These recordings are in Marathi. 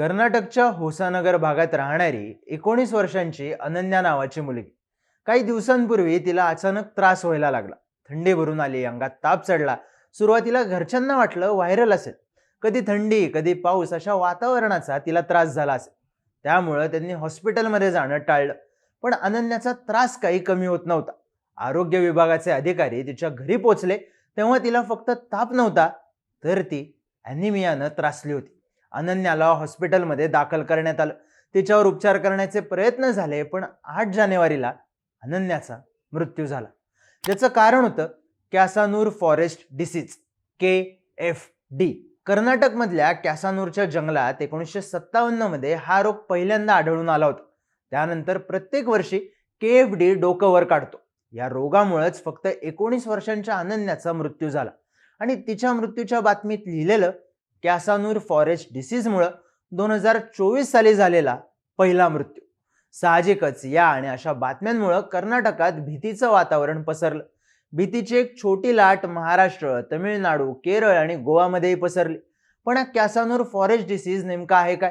कर्नाटकच्या होसानगर भागात राहणारी एकोणीस वर्षांची अनन्या नावाची मुलगी. काही दिवसांपूर्वी तिला अचानक त्रास व्हायला लागला. थंडी भरून आली अंगात ताप चढला. सुरुवातीला घरच्यांना वाटलं व्हायरल असेल. कधी थंडी कधी पाऊस अशा वातावरणाचा तिला त्रास झाला असेल. त्यामुळं त्यांनी हॉस्पिटलमध्ये जाणं टाळलं. पण अनन्याचा त्रास काही कमी होत नव्हता. आरोग्य विभागाचे अधिकारी तिच्या घरी पोचले. तेव्हा तिला फक्त ताप नव्हता तर ती ॲनिमियानं त्रासली होती. अनन्याला हॉस्पिटलमध्ये दाखल करण्यात आलं. तिच्यावर उपचार करण्याचे प्रयत्न झाले पण आठ जानेवारीला अनन्याचा मृत्यू झाला. ज्याचं कारण होतं Kyasanur forest disease K F D. कर्नाटकमधल्या कॅसानूरच्या जंगलात एकोणीसशे सत्तावन्नमध्ये हा रोग पहिल्यांदा आढळून आला होता. त्यानंतर प्रत्येक वर्षी के एफ डी डोकं वर काढतो. या रोगामुळेच फक्त एकोणीस वर्षांच्या अनन्याचा मृत्यू झाला. आणि तिच्या मृत्यूच्या बातमीत लिहिलेलं कॅसानूर फॉरेस्ट डिसीजमुळं दोन हजार चोवीस साली झालेला पहिला मृत्यू. साहजिकच या आणि अशा बातम्यांमुळं कर्नाटकात भीतीचं वातावरण पसरलं. भीतीची एक छोटी लाट महाराष्ट्र तमिळनाडू केरळ आणि गोवामध्येही पसरली. पण हा कॅसानूर फॉरेस्ट डिसीज नेमका आहे काय?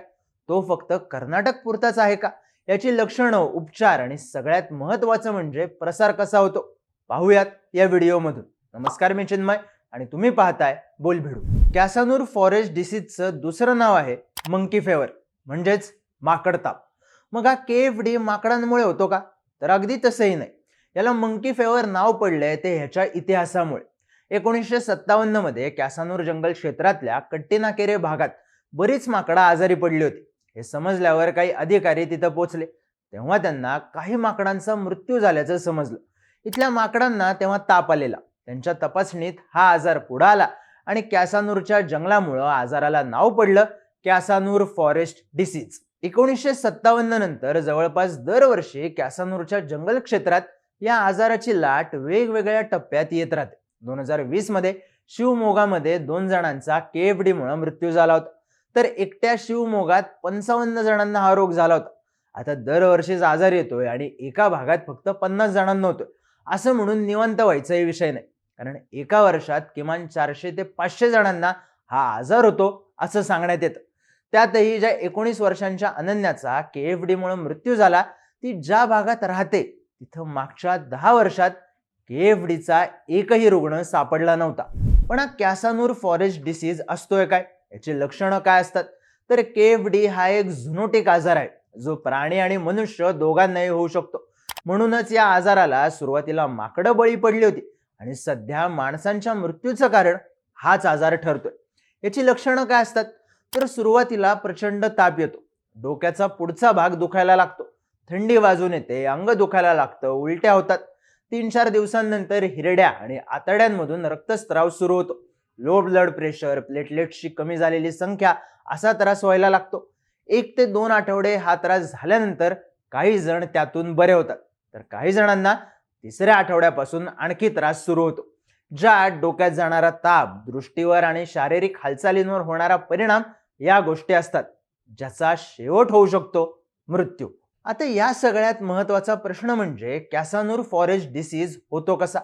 तो फक्त कर्नाटक पुरताच आहे का? याची लक्षणं उपचार आणि सगळ्यात महत्वाचं म्हणजे प्रसार कसा होतो? पाहूयात या व्हिडिओमधून. नमस्कार मी चिन्मय. आणि तुम्ही पाहताय बोल भिडू कॅसानूर फॉरेस्ट डिसीजचं दुसरं नाव आहे मंकी फेवर म्हणजेच माकड ताप. मग हा के एफ डी माकडांमुळे होतो का? तर अगदी तसंही नाही. याला मंकी फेवर नाव पडलंय ते ह्याच्या इतिहासामुळे. एकोणीसशे सत्तावन्नमध्ये कॅसानूर जंगल क्षेत्रातल्या कट्टीनाकेरे भागात बरीच माकडं आजारी पडली होती. हे समजल्यावर काही अधिकारी तिथं पोचले. तेव्हा त्यांना काही माकडांचा मृत्यू झाल्याचं समजलं. इथल्या माकडांना तेव्हा ताप आलेला. त्यांच्या तपासणीत हा आजार पुढे आला आणि कॅसानूरच्या जंगलामुळं आजाराला नाव पडलं. Kyasanur forest disease. एकोणीसशे सत्तावन्न नंतर जवळपास दरवर्षी कॅसानूरच्या जंगल क्षेत्रात या आजाराची लाट वेगवेगळ्या टप्प्यात येत राहते. दोन हजार वीसमध्ये शिवमोगामध्ये दोन जणांचा केएफडीमुळे डी मृत्यू झाला होता. तर एकट्या शिवमोगात पंचावन्न जणांना हा रोग झाला होता. आता दरवर्षीच आजार येतोय आणि एका भागात फक्त पन्नास जणांना होतोय. असं म्हणून निवंत व्हायचाही विषय नाही. कारण एका वर्षात किमान चारशे ते पाचशे जणांना हा आजार होतो असं सांगण्यात येतं. त्यातही ज्या एकोणीस वर्षांच्या अनन्याचा के एफ डीमुळे मृत्यू झाला ती ज्या भागात राहते तिथं मागच्या दहा वर्षात के एफ डीचा एकही रुग्ण सापडला नव्हता. पण हा कॅसानूर फॉरेस्ट डिसीज असतोय काय? याची लक्षणं काय असतात? तर के एफ डी हा एक झुनोटिक आजार आहे जो प्राणी आणि मनुष्य दोघांनाही होऊ शकतो. म्हणूनच या आजाराला सुरुवातीला माकडं बळी पडली होती. आणि सध्या माणसांच्या मृत्यूचं कारण हाच आजार ठरतोय. याची लक्षणं काय असतात? तर सुरुवातीला प्रचंड ताप येतो. डोक्याचा पुढचा भाग दुखायला लागतो. थंडी वाजून येते अंग दुखायला लागतं उलट्या होतात. तीन चार दिवसांनंतर हिरड्या आणि आतड्यांमधून रक्तस्त्राव सुरू होतो. लो ब्लड प्रेशर प्लेटलेट्सची कमी झालेली संख्या असा त्रास व्हायला लागतो. एक ते दोन आठवडे हा त्रास झाल्यानंतर काही जण त्यातून बरे होतात. तर काही जणांना तिसऱ्या आठवड्यापासून आणखी त्रास सुरू होतो ज्यात डोक्यात जाणारा ताप दृष्टीवर आणि शारीरिक हालचालींवर होणारा परिणाम या गोष्टी असतात ज्याचा शेवट होऊ शकतो मृत्यू. आता या सगळ्यात महत्त्वाचा प्रश्न म्हणजे कॅसानूर फॉरेस्ट डिसीज होतो कसा?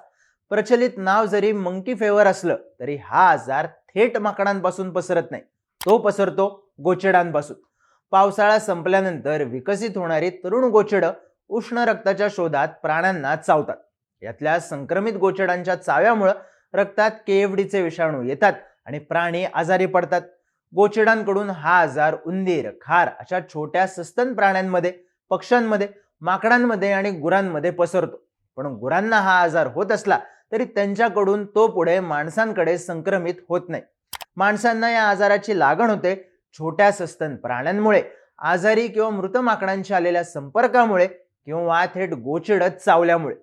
प्रचलित नाव जरी मंकी फेवर असलं तरी हा आजार थेट माकडांपासून पसरत नाही. तो पसरतो गोचेडांपासून. पावसाळा संपल्यानंतर विकसित होणारी तरुण गोचडं उष्ण रक्ताच्या शोधात प्राण्यांना चावतात. यातल्या संक्रमित गोचडांच्या चाव्यामुळं रक्तात केएफडीचे विषाणू येतात आणि प्राणी आजारी पडतात. गोचडांकडून हा आजार उंदीर खार अशा छोट्या सस्तन प्राण्यांमध्ये पक्ष्यांमध्ये माकडांमध्ये आणि गुरांमध्ये पसरतो. पण गुरांना हा आजार होत असला तरी त्यांच्याकडून तो पुढे माणसांकडे संक्रमित होत नाही. माणसांना या आजाराची लागण होते छोट्या सस्तन प्राण्यांमुळे. आजारी किंवा मृत माकडांच्या आलेल्या संपर्कामुळे किंवा थेट गोचिडत चावल्यामुळे.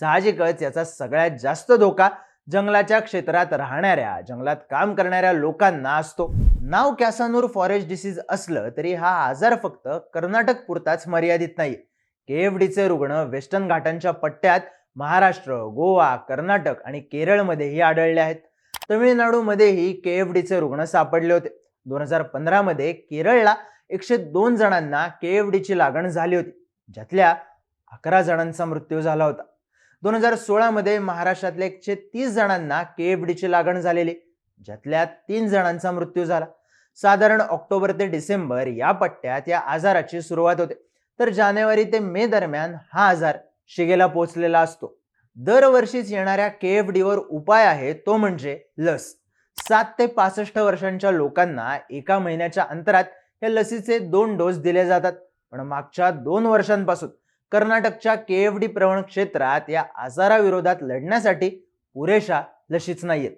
साहजिकच याचा सगळ्यात जास्त धोका जंगलाच्या क्षेत्रात राहणाऱ्या जंगलात काम करणाऱ्या लोकांना असतो. नाव कॅसानूर फॉरेस्ट डिसीज असलं तरी हा आजार फक्त कर्नाटक पुरताच मर्यादित नाही केएफडीचे रुग्ण वेस्टर्न घाटांच्या पट्ट्यात महाराष्ट्र गोवा कर्नाटक आणि केरळमध्येही आढळले आहेत. तमिळनाडूमध्येही केएफडीचे रुग्ण सापडले होते. दोन हजार पंधरामध्ये केरळला एकशे दोन जणांना केएफडीची लागण झाली होती. ज्यातल्या अकरा जणांचा मृत्यू झाला होता. दोन हजार सोळामध्ये महाराष्ट्रातल्या एकशे तीस जणांना केएफडीची लागण झालेली. ज्यातल्या तीन जणांचा मृत्यू झाला. साधारण ऑक्टोबर ते डिसेंबर या पट्ट्यात या आजाराची सुरुवात होते. तर जानेवारी ते मे दरम्यान हा आजार शिगेला पोहोचलेला असतो. दरवर्षीच येणाऱ्या के एफ डीवर उपाय आहे तो म्हणजे लस. सात ते पासष्ट वर्षांच्या लोकांना एका महिन्याच्या अंतरात या लसीचे दोन डोस दिले जातात. पण मागच्या दोन वर्षांपासून कर्नाटकच्या के एफ डी प्रवण क्षेत्रात या आजाराविरोधात लढण्यासाठी पुरेशा लशीच नाहीयेत.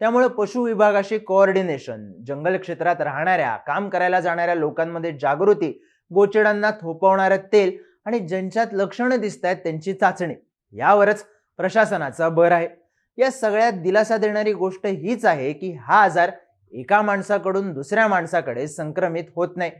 त्यामुळे पशु विभागाशी कोऑर्डिनेशन जंगल क्षेत्रात राहणाऱ्या काम करायला जाणाऱ्या लोकांमध्ये जागृती गोचिडांना थोपवणारं तेल आणि ज्यांच्यात लक्षणं दिसत आहेत त्यांची चाचणी यावरच प्रशासनाचा भर आहे. या सगळ्यात दिलासा देणारी गोष्ट हीच आहे की हा आजार एका माणसाकडून दुसऱ्या माणसाकडे संक्रमित होत नाही.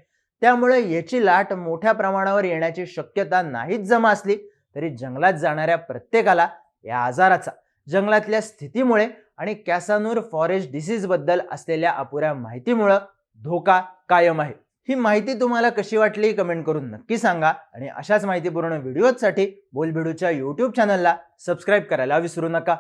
त्यामुळे याची लाट मोठ्या प्रमाणावर येण्याची शक्यता नाहीच जमा असली तरी जंगलात जाणाऱ्या प्रत्येकाला या आजाराचा जंगलातल्या स्थितीमुळे आणि कॅसानूर फॉरेस्ट डिसीजबद्दल असलेल्या अपुऱ्या माहितीमुळं धोका कायम आहे. ही माहिती तुम्हाला कशी वाटली कमेंट करून नक्की सांगा आणि अशाच माहितीपूर्ण व्हिडिओजसाठी बोलबिडूच्या यूट्यूब चॅनलला सबस्क्राईब करायला विसरू नका.